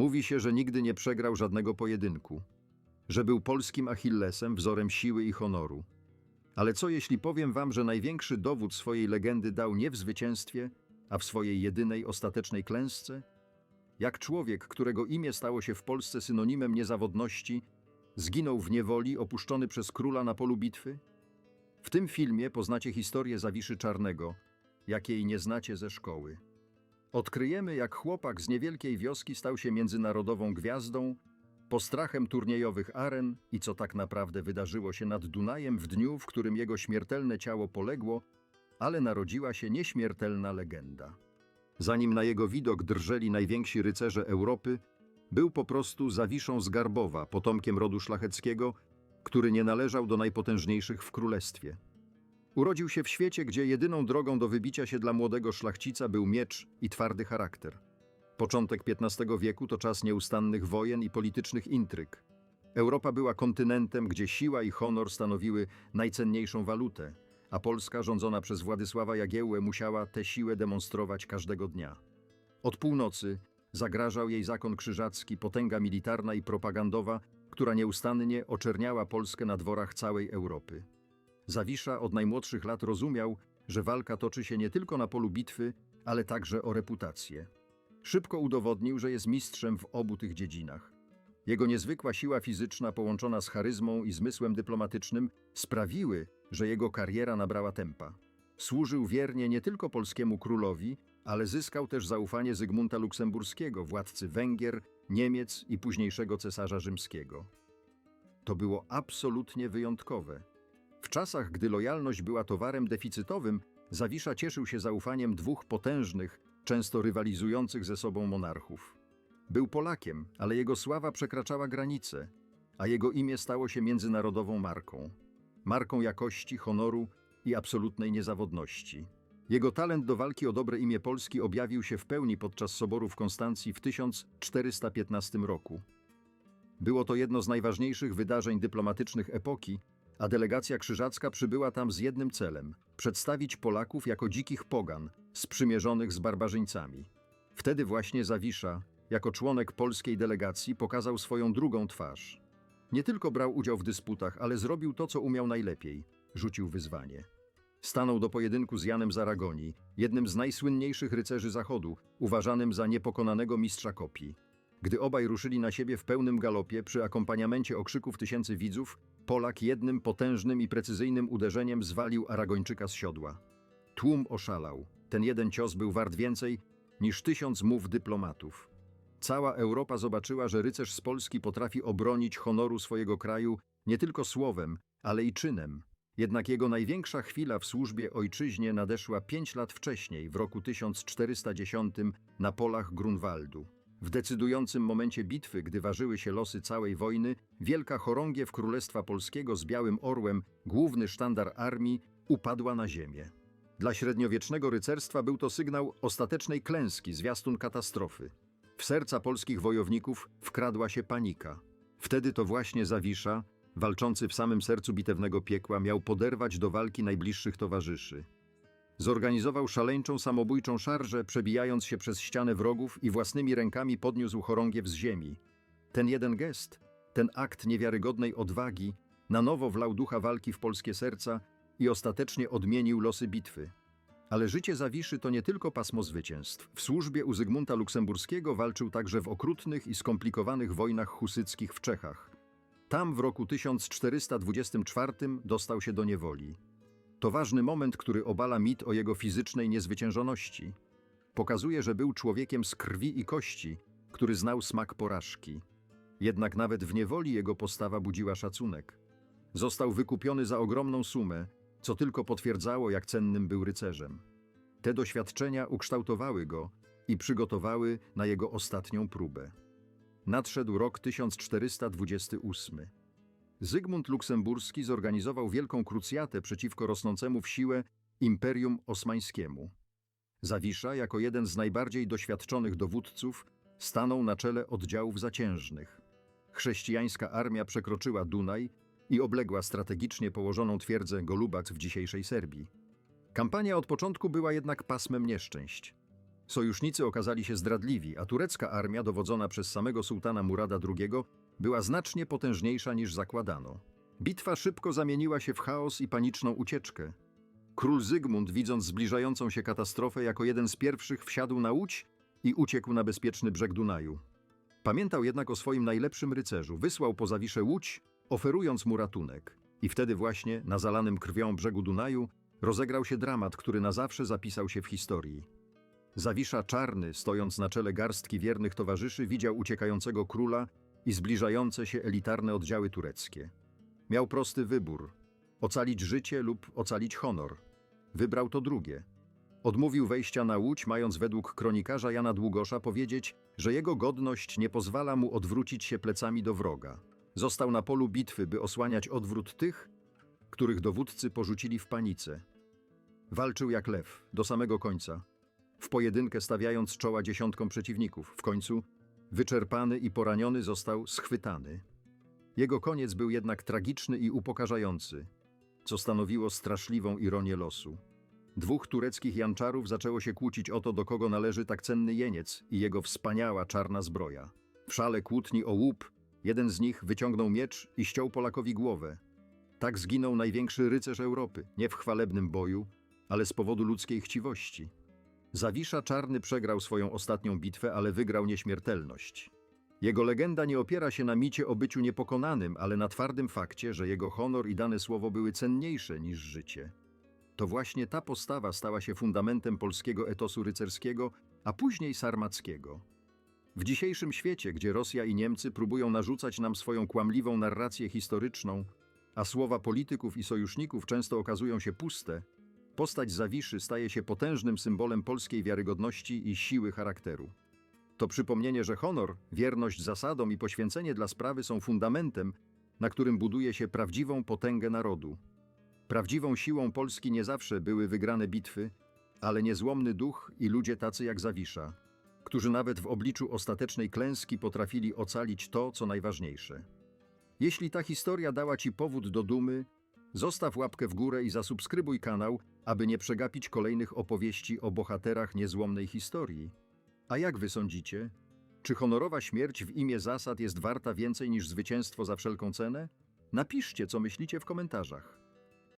Mówi się, że nigdy nie przegrał żadnego pojedynku, że był polskim Achillesem, wzorem siły i honoru. Ale co jeśli powiem wam, że największy dowód swojej legendy dał nie w zwycięstwie, a w swojej jedynej ostatecznej klęsce? Jak człowiek, którego imię stało się w Polsce synonimem niezawodności, zginął w niewoli opuszczony przez króla na polu bitwy? W tym filmie poznacie historię Zawiszy Czarnego, jakiej nie znacie ze szkoły. Odkryjemy, jak chłopak z niewielkiej wioski stał się międzynarodową gwiazdą, postrachem turniejowych aren i co tak naprawdę wydarzyło się nad Dunajem w dniu, w którym jego śmiertelne ciało poległo, ale narodziła się nieśmiertelna legenda. Zanim na jego widok drżeli najwięksi rycerze Europy, był po prostu Zawiszą z Garbowa, potomkiem rodu szlacheckiego, który nie należał do najpotężniejszych w królestwie. Urodził się w świecie, gdzie jedyną drogą do wybicia się dla młodego szlachcica był miecz i twardy charakter. Początek XV wieku to czas nieustannych wojen i politycznych intryg. Europa była kontynentem, gdzie siła i honor stanowiły najcenniejszą walutę, a Polska rządzona przez Władysława Jagiełłę musiała tę siłę demonstrować każdego dnia. Od północy zagrażał jej zakon krzyżacki, potęga militarna i propagandowa, która nieustannie oczerniała Polskę na dworach całej Europy. Zawisza od najmłodszych lat rozumiał, że walka toczy się nie tylko na polu bitwy, ale także o reputację. Szybko udowodnił, że jest mistrzem w obu tych dziedzinach. Jego niezwykła siła fizyczna połączona z charyzmą i zmysłem dyplomatycznym sprawiły, że jego kariera nabrała tempa. Służył wiernie nie tylko polskiemu królowi, ale zyskał też zaufanie Zygmunta Luksemburskiego, władcy Węgier, Niemiec i późniejszego cesarza rzymskiego. To było absolutnie wyjątkowe. W czasach, gdy lojalność była towarem deficytowym, Zawisza cieszył się zaufaniem dwóch potężnych, często rywalizujących ze sobą monarchów. Był Polakiem, ale jego sława przekraczała granice, a jego imię stało się międzynarodową marką. Marką jakości, honoru i absolutnej niezawodności. Jego talent do walki o dobre imię Polski objawił się w pełni podczas Soboru w Konstancji w 1415 roku. Było to jedno z najważniejszych wydarzeń dyplomatycznych epoki, a delegacja krzyżacka przybyła tam z jednym celem przedstawić Polaków jako dzikich pogan, sprzymierzonych z barbarzyńcami. Wtedy właśnie Zawisza, jako członek polskiej delegacji, pokazał swoją drugą twarz. Nie tylko brał udział w dysputach, ale zrobił to, co umiał najlepiej rzucił wyzwanie. Stanął do pojedynku z Janem z Aragonii, jednym z najsłynniejszych rycerzy Zachodu, uważanym za niepokonanego mistrza kopii. Gdy obaj ruszyli na siebie w pełnym galopie przy akompaniamencie okrzyków tysięcy widzów, Polak jednym potężnym i precyzyjnym uderzeniem zwalił Aragończyka z siodła. Tłum oszalał. Ten jeden cios był wart więcej niż tysiąc mów dyplomatów. Cała Europa zobaczyła, że rycerz z Polski potrafi obronić honoru swojego kraju nie tylko słowem, ale i czynem. Jednak jego największa chwila w służbie ojczyźnie nadeszła pięć lat wcześniej, w roku 1410, na polach Grunwaldu. W decydującym momencie bitwy, gdy ważyły się losy całej wojny, wielka chorągiew Królestwa Polskiego z Białym Orłem, główny sztandar armii, upadła na ziemię. Dla średniowiecznego rycerstwa był to sygnał ostatecznej klęski, zwiastun katastrofy. W serca polskich wojowników wkradła się panika. Wtedy to właśnie Zawisza, walczący w samym sercu bitewnego piekła, miał poderwać do walki najbliższych towarzyszy. Zorganizował szaleńczą, samobójczą szarżę, przebijając się przez ścianę wrogów i własnymi rękami podniósł chorągiew z ziemi. Ten jeden gest, ten akt niewiarygodnej odwagi, na nowo wlał ducha walki w polskie serca i ostatecznie odmienił losy bitwy. Ale życie Zawiszy to nie tylko pasmo zwycięstw. W służbie u Zygmunta Luksemburskiego walczył także w okrutnych i skomplikowanych wojnach husyckich w Czechach. Tam w roku 1424 dostał się do niewoli. To ważny moment, który obala mit o jego fizycznej niezwyciężoności. Pokazuje, że był człowiekiem z krwi i kości, który znał smak porażki. Jednak nawet w niewoli jego postawa budziła szacunek. Został wykupiony za ogromną sumę, co tylko potwierdzało, jak cennym był rycerzem. Te doświadczenia ukształtowały go i przygotowały na jego ostatnią próbę. Nadszedł rok 1428. Zygmunt Luksemburski zorganizował wielką krucjatę przeciwko rosnącemu w siłę Imperium Osmańskiemu. Zawisza, jako jeden z najbardziej doświadczonych dowódców, stanął na czele oddziałów zaciężnych. Chrześcijańska armia przekroczyła Dunaj i obległa strategicznie położoną twierdzę Golubac w dzisiejszej Serbii. Kampania od początku była jednak pasmem nieszczęść. Sojusznicy okazali się zdradliwi, a turecka armia, dowodzona przez samego sułtana Murada II, była znacznie potężniejsza niż zakładano. Bitwa szybko zamieniła się w chaos i paniczną ucieczkę. Król Zygmunt, widząc zbliżającą się katastrofę, jako jeden z pierwszych wsiadł na łódź i uciekł na bezpieczny brzeg Dunaju. Pamiętał jednak o swoim najlepszym rycerzu, wysłał po Zawiszę łódź, oferując mu ratunek. I wtedy właśnie, na zalanym krwią brzegu Dunaju, rozegrał się dramat, który na zawsze zapisał się w historii. Zawisza czarny, stojąc na czele garstki wiernych towarzyszy, widział uciekającego króla i zbliżające się elitarne oddziały tureckie. Miał prosty wybór: ocalić życie lub ocalić honor. Wybrał to drugie. Odmówił wejścia na łódź, mając według kronikarza Jana Długosza powiedzieć, że jego godność nie pozwala mu odwrócić się plecami do wroga. Został na polu bitwy, by osłaniać odwrót tych, których dowódcy porzucili w panice. Walczył jak lew, do samego końca, w pojedynkę stawiając czoła dziesiątkom przeciwników. W końcu, wyczerpany i poraniony, został schwytany. Jego koniec był jednak tragiczny i upokarzający, co stanowiło straszliwą ironię losu. Dwóch tureckich janczarów zaczęło się kłócić o to, do kogo należy tak cenny jeniec i jego wspaniała czarna zbroja. W szale kłótni o łup, jeden z nich wyciągnął miecz i ściął Polakowi głowę. Tak zginął największy rycerz Europy, nie w chwalebnym boju, ale z powodu ludzkiej chciwości. Zawisza Czarny przegrał swoją ostatnią bitwę, ale wygrał nieśmiertelność. Jego legenda nie opiera się na micie o byciu niepokonanym, ale na twardym fakcie, że jego honor i dane słowo były cenniejsze niż życie. To właśnie ta postawa stała się fundamentem polskiego etosu rycerskiego, a później sarmackiego. W dzisiejszym świecie, gdzie Rosja i Niemcy próbują narzucać nam swoją kłamliwą narrację historyczną, a słowa polityków i sojuszników często okazują się puste, postać Zawiszy staje się potężnym symbolem polskiej wiarygodności i siły charakteru. To przypomnienie, że honor, wierność zasadom i poświęcenie dla sprawy są fundamentem, na którym buduje się prawdziwą potęgę narodu. Prawdziwą siłą Polski nie zawsze były wygrane bitwy, ale niezłomny duch i ludzie tacy jak Zawisza, którzy nawet w obliczu ostatecznej klęski potrafili ocalić to, co najważniejsze. Jeśli ta historia dała Ci powód do dumy, zostaw łapkę w górę i zasubskrybuj kanał, aby nie przegapić kolejnych opowieści o bohaterach niezłomnej historii. A jak Wy sądzicie? Czy honorowa śmierć w imię zasad jest warta więcej niż zwycięstwo za wszelką cenę? Napiszcie, co myślicie w komentarzach.